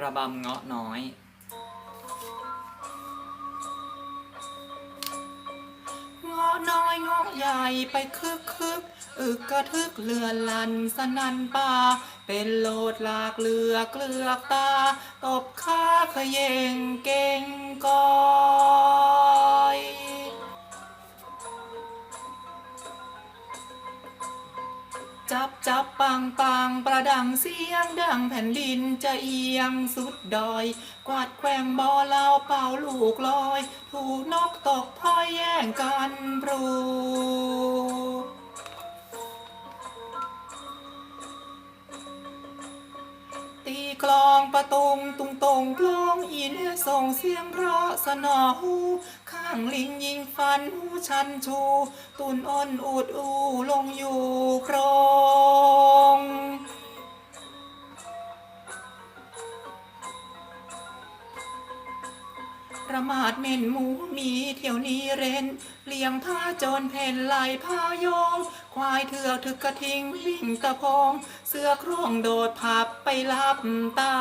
ระบำเงาะน้อย เงาะน้อยเงาะใหญ่ไปคึกคึกอึกกระทึกเลือนลันสนันป่าเป็นโลดลากเลือกเลือกตา ตบขาเขยงเก่งกอ จับจับปังปังประดังเสียงดังแผ่นดินจะเอียงสุดดอย กวาดแกว่งบอเล่าเป่าลูกลอย ถูนกตกพลอยแย่งกันปลูตีกลองประตงตุงตงกลองอินส่งเสียงเพราะสนอหูข้างลิงยิงฟันหูชันชู ตุนอ้นอูดอูลงอยู่โคร ประมาทเม่นหมูมีเที่ยวนี้เร้นเลี้ยงผ้าโจนเพนไหลผ้ายง ควายเถือกถึกกระทิงวิ่งตะพง เสื้อโครงโดดผับไปลับตา